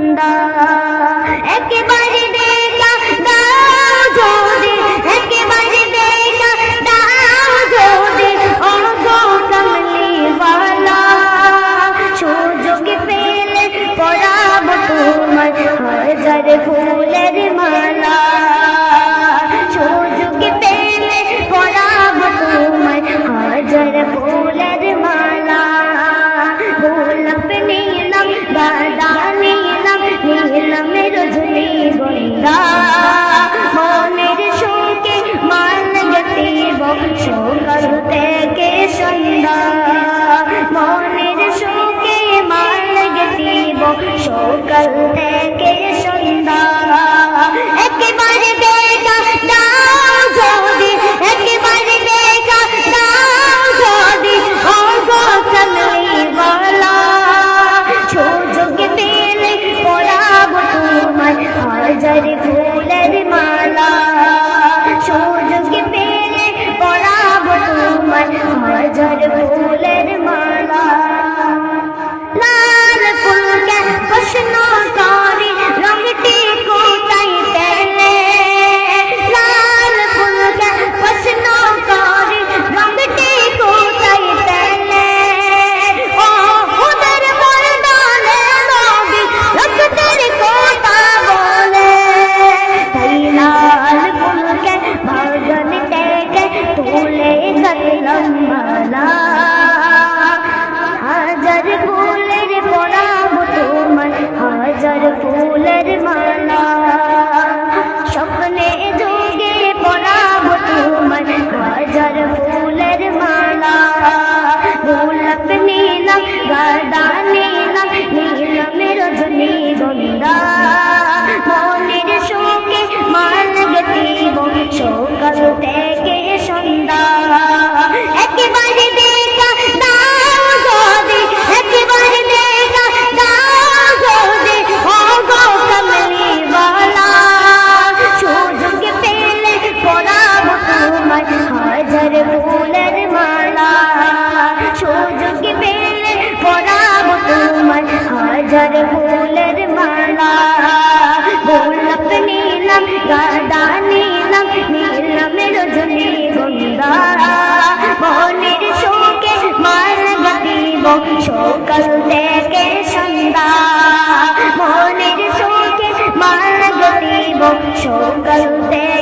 বান্দা কাল লেখাতে লম্বা রঙের ফুলের মালা। সুযোগ পেলে পরাব তোমার হাজার ফুলের মালা। গোলাপ নীলাম, গাদা নীলাম নীলাম রজনী গঙ্গা। মনের শোকে মার গাতিব সকাল থেকে সন্ধ্যা। মনের শোকে মার গাতিব সকাল থেকে